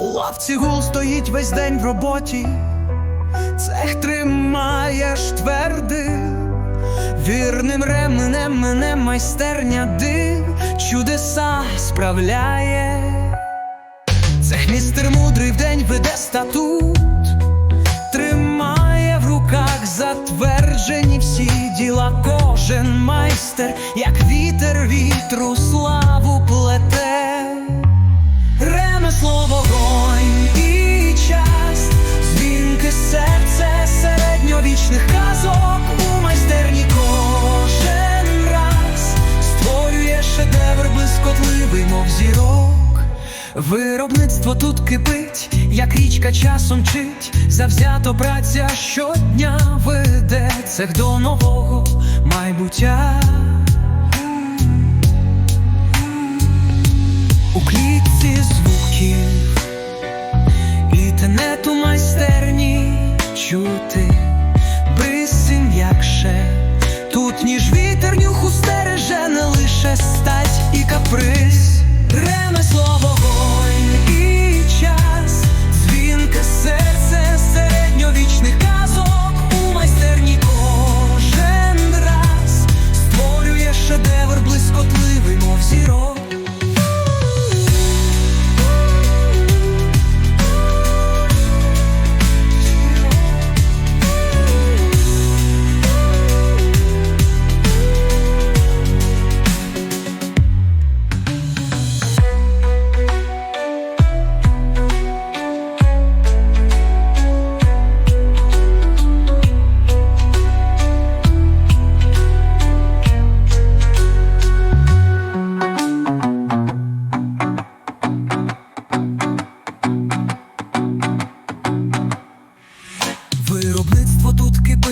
лавці гул стоїть весь день в роботі, цех тримаєш твердим, вірним ременем мене майстерня див, чудеса справляє. Цех містер мудрий вдень веде статут, тримає в руках затверджені всі діла. Кожен майстер, як вітер вітру, славу плете. Ремесло Виробництво тут кипить, як річка часом чить, завзято праця щодня веде цех до нового майбуття. У клітці звуків і тенету майстерні чути бриси м'якше. Тут ніж вітер нюху стереже не лише стать і каприз, ремесло вогонь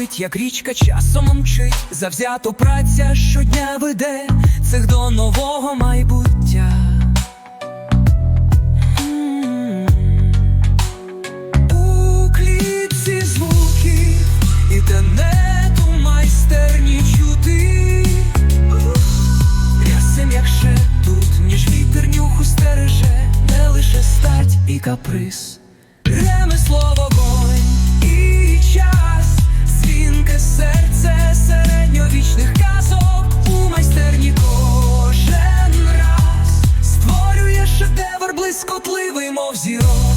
кипить, як річка часом мчить, завзято праця щодня веде цих до нового майбуття. У клітці звуків і тенету майстерні чути. Рясим, як тут, ніж вітер нюху стереже, не лише стать і каприз. блискотливий, мов зірок.